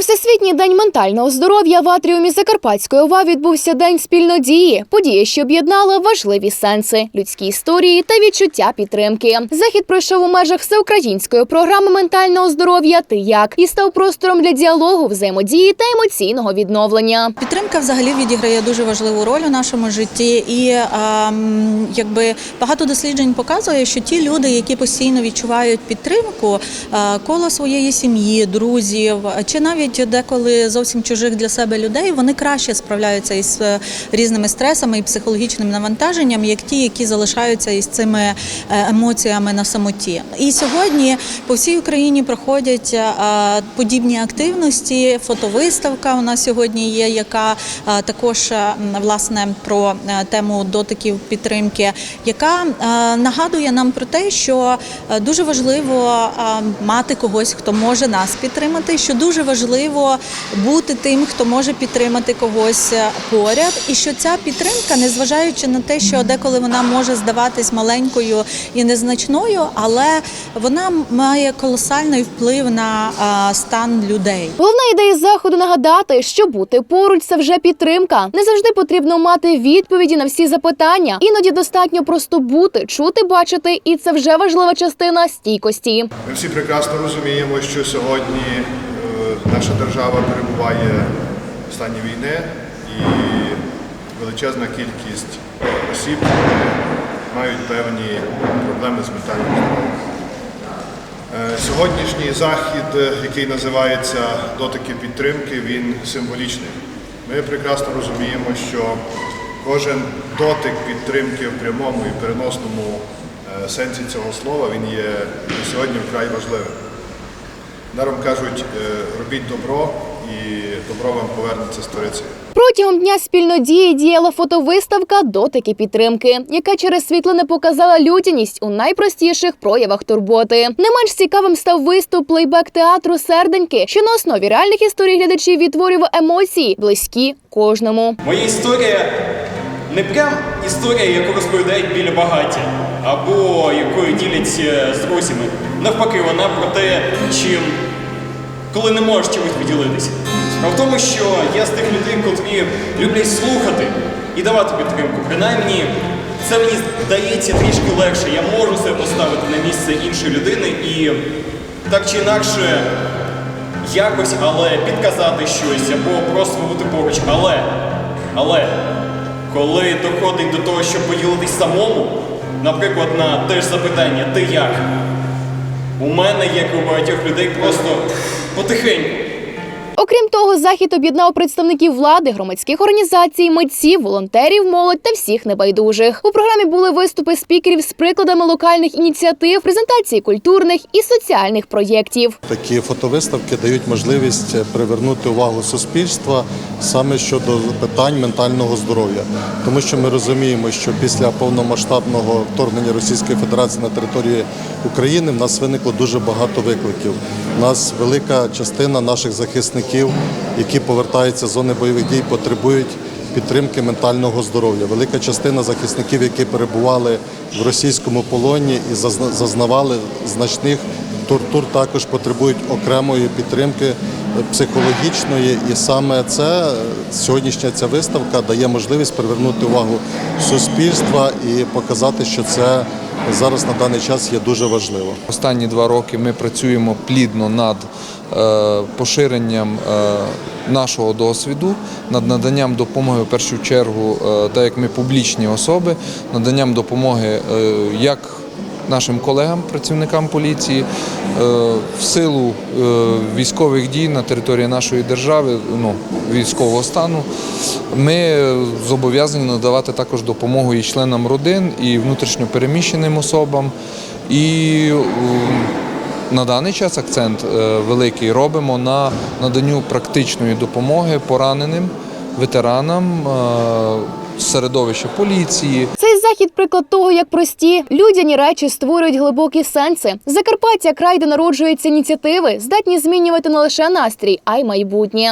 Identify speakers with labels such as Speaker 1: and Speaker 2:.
Speaker 1: Всесвітній день ментального здоров'я в атріумі Закарпатської ОВА відбувся день спільнодії. Подія, що об'єднала важливі сенси, людські історії та відчуття підтримки. Захід пройшов у межах всеукраїнської програми ментального здоров'я Ти як і став простором для діалогу, взаємодії та емоційного відновлення.
Speaker 2: Підтримка взагалі відіграє дуже важливу роль у нашому житті, і ем, якби багато досліджень показує, що ті люди, які постійно відчувають підтримку е, коло своєї сім'ї, друзів чи навіть деколи зовсім чужих для себе людей, вони краще справляються із е, різними стресами і психологічним навантаженням, як ті, які залишаються із цими е, емоціями на самоті. І сьогодні по всій Україні проходять е, подібні активності. Фотовиставка у нас сьогодні є, яка також власне про тему дотиків підтримки, яка нагадує нам про те, що дуже важливо мати когось, хто може нас підтримати, що дуже важливо бути тим, хто може підтримати когось е, поряд, і що ця підтримка, незважаючи на те, що деколи вона може здаватись маленькою і незначною, але вона має колосальний вплив на е, стан людей.
Speaker 1: Головна ідея заходу нагадати, що бути поруч це вже підтримка. Не завжди потрібно мати відповіді на всі запитання. Іноді достатньо просто бути, чути, бачити, і це вже важлива частина стійкості.
Speaker 3: Ми всі прекрасно розуміємо, що сьогодні наша держава перебуває в стані війни і величезна кількість осіб мають певні проблеми з ментальним здоров'ям. Е, Сьогоднішній захід, який називається Дотики підтримки, він символічний. Ми прекрасно розуміємо, що кожен дотик підтримки в прямому і переносному е, сенсі цього слова він є сьогодні вкрай важливим. Даром кажуть, е, робіть добро, і добро вам повернеться сторицею.
Speaker 1: Протягом дня спільнодії діяла фотовиставка Дотики підтримки, яка через світлини показала людяність у найпростіших проявах турботи. Не менш цікавим став виступ плейбек театру Серденьки, що на основі реальних історій глядачів відтворював емоції, близькі кожному.
Speaker 4: Моя історія не прям історія, яку розповідають біля багаття, або якою діляться з друзями. Навпаки, вона про те, чим коли не можеш чимось поділитися. Справа в тому, що я з тих людей, котрі люблять слухати і давати підтримку. Принаймні, це мені здається трішки легше. Я можу себе поставити на місце іншої людини і так чи інакше якось, але підказати щось або просто бути поруч. Але, але коли доходить до того, щоб поділитись самому, наприклад, на те ж запитання Ти як? У мене, як у багатьох людей, просто потихеньку.
Speaker 1: Окрім того, захід об'єднав представників влади, громадських організацій, митців, волонтерів, молодь та всіх небайдужих. У програмі були виступи спікерів з прикладами локальних ініціатив, презентації культурних і соціальних проєктів.
Speaker 5: Такі фотовиставки дають можливість привернути увагу суспільства саме щодо питань ментального здоров'я, тому що ми розуміємо, що після повномасштабного вторгнення Російської Федерації на територію України в нас виникло дуже багато викликів. Нас велика частина наших захисників, які повертаються з зони бойових дій, потребують підтримки ментального здоров'я. Велика частина захисників, які перебували в російському полоні і зазна- зазнавали значних тортур, також потребують окремої підтримки психологічної. І саме це сьогоднішня ця виставка дає можливість привернути увагу суспільства і показати, що це зараз на даний час є дуже важливо.
Speaker 6: Останні два роки ми працюємо плідно над е, поширенням е, нашого досвіду, над наданням допомоги в першу чергу, е, так як ми публічні особи, наданням допомоги як нашим колегам, працівникам поліції, е, в силу е, військових дій на території нашої держави, ну, військового стану, ми зобов'язані надавати також допомогу і членам родин, і внутрішньо переміщеним особам. І на даний час акцент е, великий робимо на наданню практичної допомоги пораненим ветеранам середовища поліції,
Speaker 1: захід приклад того, як прості людяні речі створюють глибокі сенси. Закарпаття край, де народжуються ініціативи, здатні змінювати не лише настрій, а й майбутнє.